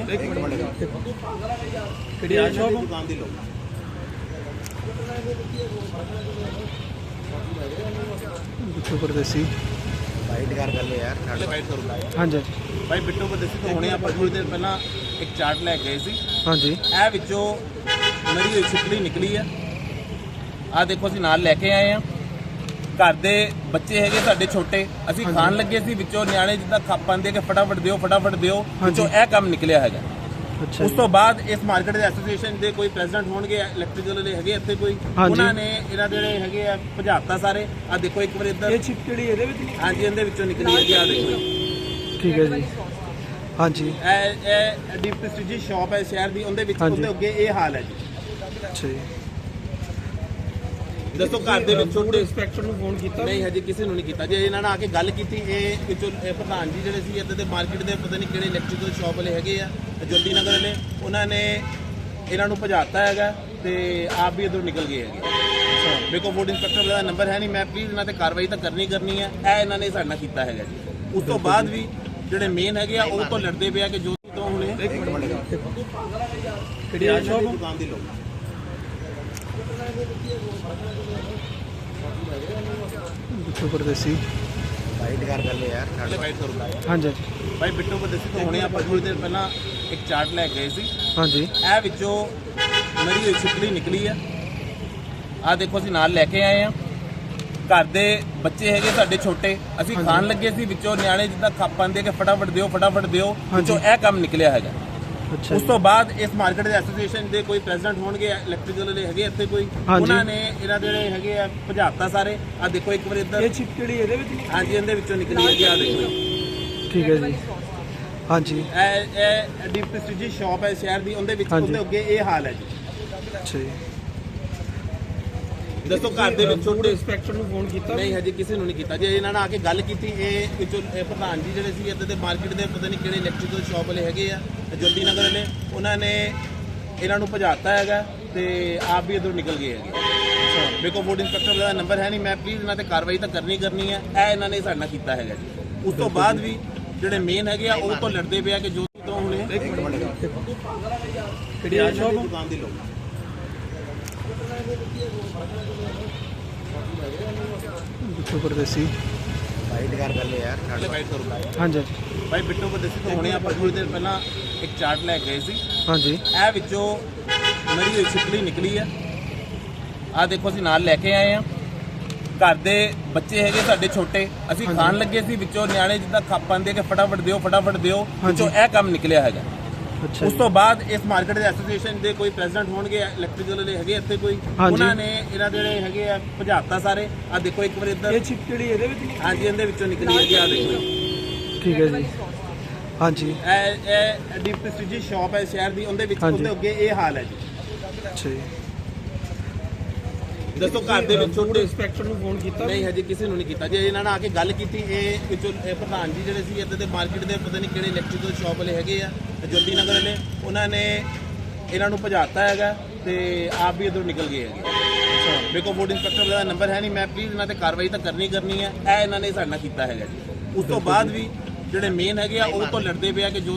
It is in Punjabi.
ਹੁਣੇ ਇੱਕ ਮਿੰਟ ਕਿਹੜੀ ਆ ਸ਼ੌਪ ਦੁਕਾਨ ਦੀ ਲੋਕ ਬਿੱਟੂ ਪਰਦੇਸੀ ਵਾਈਟ ਕਰ ਗੱਲ ਯਾਰ ਪਹਿਲੇ ਵਾਈਟ ਕਰੂੰਗਾ ਹਾਂਜੀ। ਹਾਂਜੀ ਭਾਈ ਬਿੱਟੂ ਪਰਦੇਸੀ ਤੋਂ ਹੁਣੇ ਆਪਾਂ ਥੋੜੀ ਦੇਰ ਪਹਿਲਾਂ ਇੱਕ ਚਾਰਟ ਲੈ ਕੇ ਗਏ ਸੀ। ਹਾਂਜੀ। ਇਹ ਵਿੱਚੋਂ ਮਰੀ ਹੋਈ ਛਿਪਕਲੀ ਨਿਕਲੀ ਆ। ਆ ਦੇਖੋ ਅਸੀਂ ਨਾਲ ਲੈ ਕੇ ਆਏ ਆ। ਘਰ ਦੇ ਬੱਚੇ ਹੈਗੇ ਸਾਡੇ ਛੋਟੇ ਅਸੀਂ ਖਾਣ ਲੱਗੇ ਸੀ ਵਿੱਚੋਂ ਨਿਆਣੇ ਜਿੱਦਾਂ ਖਾ ਪਾਉਂਦੇ ਕਿ ਫਟਾਫਟ ਦਿਓ ਫਟਾਫਟ ਦਿਓ ਵਿੱਚੋਂ ਇਹ ਕੰਮ ਨਿਕਲਿਆ ਹੈਗਾ। ਉਸ ਤੋਂ ਬਾਅਦ ਇਸ ਮਾਰਕੀਟ ਦੇ ਐਸੋਸੀਏਸ਼ਨ ਦੇ ਕੋਈ ਪ੍ਰੈਜ਼ੀਡੈਂਟ ਹੋਣਗੇ ਇਲੈਕਟ੍ਰੀਕਲ ਵਾਲੇ ਹੈਗੇ ਇੱਥੇ ਕੋਈ। ਉਹਨਾਂ ਨੇ ਇਹਨਾਂ ਦੇ ਜਿਹੜੇ ਹੈਗੇ ਆ ਭਜਾਤਾ ਸਾਰੇ। ਆ ਦੇਖੋ ਇੱਕ ਵਾਰ ਇੱਧਰ। ਛਿਪਕੜੀ ਇਹਦੇ ਵਿੱਚ ਹਾਂਜੀ ਇਹਦੇ ਵਿੱਚੋਂ ਨਿਕਲੀ ਹੈ ਜੀ ਆ ਦੇਖੋ। ਠੀਕ ਹੈ ਜੀ। ਹਾਂਜੀ। ਇਹ ਇਹ ਡੀਪ ਪ੍ਰੈਸਟੀਜੀ ਸ਼ਾਪ ਹੈ ਸ਼ਹਿਰ ਦੀ ਉਹਦੇ ਵਿੱਚ। ਉਹਦੇ ਅੱਗੇ ਇਹ ਹਾਲ ਹੈ ਜੀ। ਅੱਛਾ ਜੀ। ਦੱਸੋ ਘਰ ਦੇ ਵਿੱਚ ਛੋਟੇ ਇੰਸਪੈਕਟਰ ਨੂੰ ਫੋਨ ਕੀਤਾ? ਨਹੀਂ ਹਜੇ ਕਿਸੇ ਨੂੰ ਨਹੀਂ ਕੀਤਾ। ਜੇ ਇਹਨਾਂ ਨਾਲ ਆ ਕੇ ਗੱਲ ਕੀਤੀ ਇਹ ਵਿੱਚੋਂ ਇਹ ਪ੍ਰਧਾਨ ਜੀ ਜਿਹੜੇ ਸੀ ਇੱਥੇ ਦੇ ਮਾਰਕੀਟ ਦੇ ਪਤਾ ਨਹੀਂ ਕਿਹੜੇ ਇਲੈਕਟ੍ਰੀਕਲ ਸ਼ਾਪ ਵਾਲੇ ਹੈਗੇ ਆ ਜੋਤੀ ਨਗਰ ਵਾਲੇ ਉਹਨਾਂ ਨੇ ਇਹਨਾਂ ਨੂੰ ਭਜਾਤਾ ਹੈਗਾ ਤੇ ਆਪ ਵੀ ਇਧਰੋਂ ਨਿਕਲ ਗਏ ਹੈਗੇ। ਮੇਰੇ ਕੋਲ ਫੂਡ ਇੰਸਪੈਕਟਰ ਦਾ ਨੰਬਰ ਹੈ ਨਹੀਂ ਮੈਂ ਪਲੀਜ਼ ਇਹਨਾਂ ਤੇ ਕਾਰਵਾਈ ਤਾਂ ਕਰਨੀ ਕਰਨੀ ਹੈ। ਇਹ ਇਹਨਾਂ ਨੇ ਸਾਡੇ ਨਾਲ ਕੀਤਾ ਹੈਗਾ ਜੀ। ਉਸ ਤੋਂ ਬਾਅਦ ਵੀ ਜਿਹੜੇ ਮੇਨ ਹੈਗੇ ਆ ਉਹ ਤੋਂ ਲੜਦੇ ਪਿਆ ਕਿ ਜੋਤੀ ਤੋਂ ਹੁਣੇ ਇੱਕ ਮਿੰਟ ਕਿਹੜੀ ਆ ਸ਼ੌਪ ਦੁਕਾਨ ਦੀ ਲੋਕ ਬਿੱਟੂ ਪਰਦੇਸੀ। ਵਾਈਟ ਕਰ ਗੱਲ ਯਾਰ ਪਹਿਲੇ ਵਾਈਟ ਕਰੂੰਗਾ। ਹਾਂਜੀ। ਭਾਈ ਬਿੱਟੂ ਪਰਦੇਸੀ ਤੋਂ ਹੁਣੇ ਆਪਾਂ ਥੋੜੀ ਦੇਰ ਪਹਿਲਾਂ ਇੱਕ ਚਾਰਟ ਲੈ ਕੇ ਗਏ ਸੀ। ਹਾਂਜੀ। ਇਹ ਵਿੱਚੋਂ ਮਰੀ ਹੋਈ ਛਿਪਕਲੀ ਨਿਕਲੀ ਆ। ਆ ਦੇਖੋ ਅਸੀਂ ਨਾਲ ਲੈ ਕੇ ਆਏ ਆ। ਘਰ ਦੇ ਬੱਚੇ ਹੈਗੇ ਸਾਡੇ ਛੋਟੇ। ਅਸੀਂ ਖਾਣ ਲੱਗੇ ਸੀ ਵਿੱਚੋਂ ਨਿਆਣੇ ਜਿੱਦਾਂ ਖਾ ਪਾਉਂਦੇ ਕਿ ਫਟਾਫਟ ਦਿਓ ਫਟਾਫਟ ਦਿਓ। ਵਿੱਚੋਂ ਇਹ ਕੰਮ ਨਿਕਲਿਆ ਹੈਗਾ। ਉਸ ਤੋਂ ਬਾਅਦ ਇਸ ਮਾਰਕੀਟ ਦੇ ਐਸੋਸੀਏਸ਼ਨ ਦੇ ਕੋਈ ਪ੍ਰੈਜ਼ੀਡੈਂਟ ਹੋਣਗੇ ਇਲੈਕਟ੍ਰੀਕਲ ਵਾਲੇ ਹੈਗੇ ਇੱਥੇ ਕੋਈ। ਉਹਨਾਂ ਨੇ ਇਹਨਾਂ ਦੇ ਜਿਹੜੇ ਹੈਗੇ ਆ ਭਜਾਤਾ ਸਾਰੇ। ਆ ਦੇਖੋ ਇੱਕ ਵਾਰ ਇੱਧਰ। ਛਿਪਕੜੀ ਇਹਦੇ ਵਿੱਚ ਹਾਂਜੀ ਇਹਦੇ ਵਿੱਚੋਂ ਨਿਕਲੀ ਹੈ ਜੀ ਆ ਦੇਖੋ। ਠੀਕ ਹੈ ਜੀ। ਹਾਂਜੀ। ਇਹ ਇਹ ਡੀਪ ਪ੍ਰੈਸਟੀਜੀ ਸ਼ਾਪ ਹੈ ਸ਼ਹਿਰ ਦੀ ਉਹਦੇ ਵਿੱਚ। ਉਹਦੇ ਅੱਗੇ ਇਹ ਹਾਲ ਹੈ ਜੀ। ਅੱਛਾ ਜੀ। ਦੱਸੋ ਘਰ ਦੇ ਵਿੱਚ ਛੋਟੇ ਇੰਸਪੈਕਟਰ ਨੂੰ ਫੋਨ ਕੀਤਾ? ਨਹੀਂ ਹਜੇ ਕਿਸੇ ਨੂੰ ਨਹੀਂ ਕੀਤਾ। ਜੇ ਇਹਨਾਂ ਨਾਲ ਆ ਕੇ ਗੱਲ ਕੀਤੀ ਇਹ ਵਿੱਚੋਂ ਇਹ ਪ੍ਰਧਾਨ ਜੀ ਜਿਹੜੇ ਸੀ ਇੱਥੇ ਦੇ ਮਾਰਕੀਟ ਦੇ ਪਤਾ ਨਹੀਂ ਕਿਹੜੇ ਇਲੈਕਟ੍ਰੀਕਲ ਸ਼ਾਪ ਵਾਲੇ ਹੈਗੇ ਆ ਜੋਤੀ ਨਗਰ ਵਾਲੇ ਉਹਨਾਂ ਨੇ ਇਹਨਾਂ ਨੂੰ ਭਜਾਤਾ ਹੈਗਾ ਤੇ ਆਪ ਵੀ ਇਧਰੋਂ ਨਿਕਲ ਗਏ ਹੈਗੇ। ਮੇਰੇ ਕੋਲ ਫੂਡ ਇੰਸਪੈਕਟਰ ਦਾ ਨੰਬਰ ਹੈ ਨਹੀਂ ਮੈਂ ਪਲੀਜ਼ ਇਹਨਾਂ ਤੇ ਕਾਰਵਾਈ ਤਾਂ ਕਰਨੀ ਕਰਨੀ ਹੈ। ਇਹ ਇਹਨਾਂ ਨੇ ਸਾਡੇ ਨਾਲ ਕੀਤਾ ਹੈਗਾ ਜੀ। ਉਸ ਤੋਂ ਬਾਅਦ ਵੀ ਜਿਹੜੇ ਮੇਨ ਹੈਗੇ ਆ ਉਹ ਤੋਂ ਲੜਦੇ ਪਿਆ ਕਿ ਜੋਤੀ ਤੋਂ ਹੁਣੇ ਇੱਕ ਮਿੰਟ ਕਿਹੜੀ ਸ਼ੌਪ ਦੁਕਾਨ ਦੀ ਲੋਕ? ਬਿੱਟੂ ਪਰਦੇਸੀ। ਵਾਈਟ ਕਰ ਗੱਲ ਯਾਰ ਪਹਿਲੇ ਵਾਈਟ ਕਰੂੰਗਾ ਹਾਂਜੀ ਹਾਂਜੀ। ਭਾਈ ਬਿੱਟੂ ਪਰਦੇਸੀ ਤੋਂ ਹੁਣੇ ਆਪਾਂ ਥੋੜੀ ਦੇਰ ਪਹਿਲਾਂ ਇੱਕ ਚਾਰਟ ਲੈ ਕੇ ਗਏ ਸੀ। ਹਾਂਜੀ। ਇਹ ਵਿੱਚੋਂ ਮਰੀ ਹੋਈ ਛਿਪਕਲੀ ਨਿਕਲੀ ਆ। ਆ ਦੇਖੋ ਅਸੀਂ ਨਾਲ ਲੈ ਕੇ ਆਏ ਆ। ਘਰ ਦੇ ਬੱਚੇ ਹੈਗੇ ਸਾਡੇ ਛੋਟੇ ਅਸੀਂ ਖਾਣ ਲੱਗੇ ਸੀ ਵਿੱਚੋਂ। ਨਿਆਣੇ ਜਿੱਦਾਂ ਖਾ ਪਾਉਂਦੇ ਕਿ ਫਟਾਫਟ ਦਿਓ ਫਟਾਫਟ ਦਿਓ। ਵਿੱਚੋਂ ਇਹ ਕੰਮ ਨਿਕਲਿਆ ਹੈਗਾ। ਉਸ ਤੋਂ ਬਾਅਦ ਇਸ ਮਾਰਕੀਟ ਦੇ ਐਸੋਸੀਏਸ਼ਨ ਦੇ ਕੋਈ ਪ੍ਰੈਜ਼ੀਡੈਂਟ ਹੋਣਗੇ ਇਲੈਕਟ੍ਰੀਕਲ ਵਾਲੇ ਹੈਗੇ ਇੱਥੇ ਕੋਈ। ਉਹਨਾਂ ਨੇ ਇਹਨਾਂ ਦੇ ਜਿਹੜੇ ਹੈਗੇ ਆ ਭਜਾਤਾ ਸਾਰੇ। ਆ ਦੇਖੋ ਇੱਕ ਵਾਰ ਇੱਧਰ। ਛਿਪਕੜੀ ਇਹਦੇ ਵਿੱਚ ਹਾਂਜੀ ਇਹਦੇ ਵਿੱਚੋਂ ਨਿਕਲੀ ਹੈ ਜੀ ਆ ਦੇਖੋ। ਠੀਕ ਹੈ ਜੀ। ਹਾਂਜੀ। ਇਹ ਇਹ ਡੀਪ ਪ੍ਰੈਸਟੀਜੀ ਸ਼ਾਪ ਹੈ ਸ਼ਹਿਰ ਦੀ ਉਹਦੇ ਵਿੱਚ। ਉਹਦੇ ਅੱਗੇ ਇਹ ਹਾਲ ਹੈ ਜੀ। ਅੱਛਾ ਜੀ। ਦੱਸੋ ਘਰ ਦੇ ਵਿੱਚ ਛੋਟੇ ਇੰਸਪੈਕਟਰ ਨੂੰ ਫੋਨ ਕੀਤਾ ਨਹੀਂ ਹਜੇ ਕਿਸੇ ਨੂੰ ਨਹੀਂ ਕੀਤਾ। ਜੇ ਇਹਨਾਂ ਨਾਲ ਆ ਕੇ ਗੱਲ ਕੀਤੀ ਇਹ ਵਿੱਚੋਂ ਇਹ ਪ੍ਰਧਾਨ ਜੀ ਜਿਹੜੇ ਸੀ ਇੱਥੇ ਦੇ ਮਾਰਕੀਟ ਦੇ ਪਤਾ ਨਹੀਂ ਕਿਹੜੇ ਇਲੈਕਟ੍ਰੀਕਲ ਸ਼ਾਪ ਵਾਲੇ ਹੈਗੇ ਆ ਜੋਤੀ ਨਗਰ ਵਾਲੇ ਉਹਨਾਂ ਨੇ ਇਹਨਾਂ ਨੂੰ ਭਜਾਤਾ ਹੈਗਾ ਤੇ ਆਪ ਵੀ ਇਧਰੋਂ ਨਿਕਲ ਗਏ ਹੈਗੇ। ਮੇਰੇ ਕੋਲ ਫੂਡ ਇੰਸਪੈਕਟਰ ਦਾ ਨੰਬਰ ਹੈ ਨਹੀਂ ਮੈਂ ਪਲੀਜ਼ ਇਹਨਾਂ ਤੇ ਕਾਰਵਾਈ ਤਾਂ ਕਰਨੀ ਕਰਨੀ ਹੈ। ਇਹ ਇਹਨਾਂ ਨੇ ਸਾਡੇ ਨਾਲ ਕੀਤਾ ਹੈਗਾ ਜੀ। ਉਸ ਤੋਂ ਬਾਅਦ ਵੀ ਜਿਹੜੇ ਮੇਨ ਹੈਗੇ ਆ ਉਹ ਤੋਂ ਲੜਦੇ ਪਿਆ ਕਿ ਜੋ